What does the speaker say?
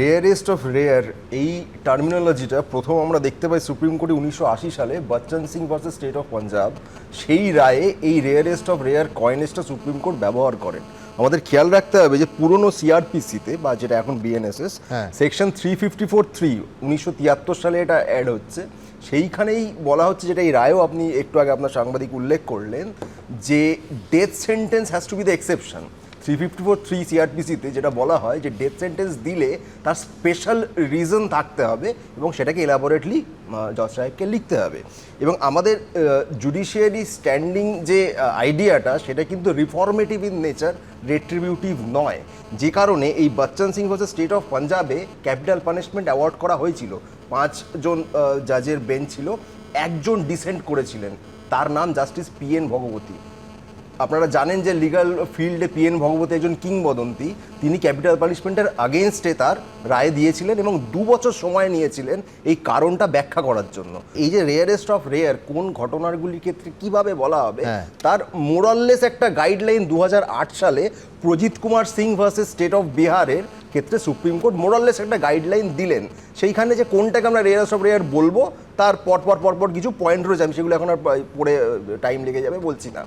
Rarest of rare এই টার্মিনোলজিটা প্রথম আমরা দেখতে পাই সুপ্রিম কোর্টে উনিশশো আশি সালে Bachan Singh versus state of Punjab সেই রায়ে এই রেয়ারেস্ট অফ রেয়ার কয়েনেসটা সুপ্রিম কোর্ট ব্যবহার করেন আমাদের খেয়াল রাখতে হবে যে পুরনো সিআরপিসিতে বা যেটা এখন BNSS. Section three fifty four three উনিশশো তিয়াত্তর সালে এটা অ্যাড হচ্ছে। সেইখানেই বলা হচ্ছে যেটা এই রায়ও আপনি একটু আগে আপনার সাংবাদিক উল্লেখ করলেন যে death sentence has to be the exception three fifty four three সিআরপিসিতে যেটা বলা হয় যে ডেথ সেন্টেন্স দিলে তার স্পেশাল রিজন থাকতে হবে এবং সেটাকে এলাবোরেটলি জজ সাহেবকে লিখতে হবে। এবং আমাদের জুডিশিয়ারি স্ট্যান্ডিং যে আইডিয়াটা সেটা কিন্তু রিফর্মেটিভ ইন নেচার রেট্রিবিউটিভ নয়। যে কারণে এই Bachan Singh versus state of পাঞ্জাবে ক্যাপিটাল পানিশমেন্ট অ্যাওয়ার্ড করা হয়েছিল। পাঁচজন জাজের বেঞ্চ ছিল, একজন ডিসেন্ট করেছিলেন। তার নাম জাস্টিস পি এন ভগবতী আপনারা জানেন যে লিগাল ফিল্ডে পি এন ভগবতী একজন কিংবদন্তি তিনি ক্যাপিটাল পানিশমেন্টের আগেনস্টে তার রায় দিয়েছিলেন এবং দু বছর সময় নিয়েছিলেন এই কারণটা ব্যাখ্যা করার জন্য। এই যে রেয়ারেস্ট অফ রেয়ার কোন ঘটনাগুলির ক্ষেত্রে কীভাবে বলা হবে হ্যাঁ। তার মোরাললেস একটা গাইডলাইন দু হাজার আট সালে Prajit Kumar Singh versus state of বিহারের ক্ষেত্রে সুপ্রিম কোর্ট মোরাললেস একটা গাইডলাইন দিলেন। সেইখানে যে কোনটাকে আমরা রেয়ারেস্ট অফ রেয়ার বলব তার পরপর পরপর কিছু পয়েন্ট রয়েছে আমি সেগুলো এখন আর পড়ে টাইম লেগে যাবে বলছি না।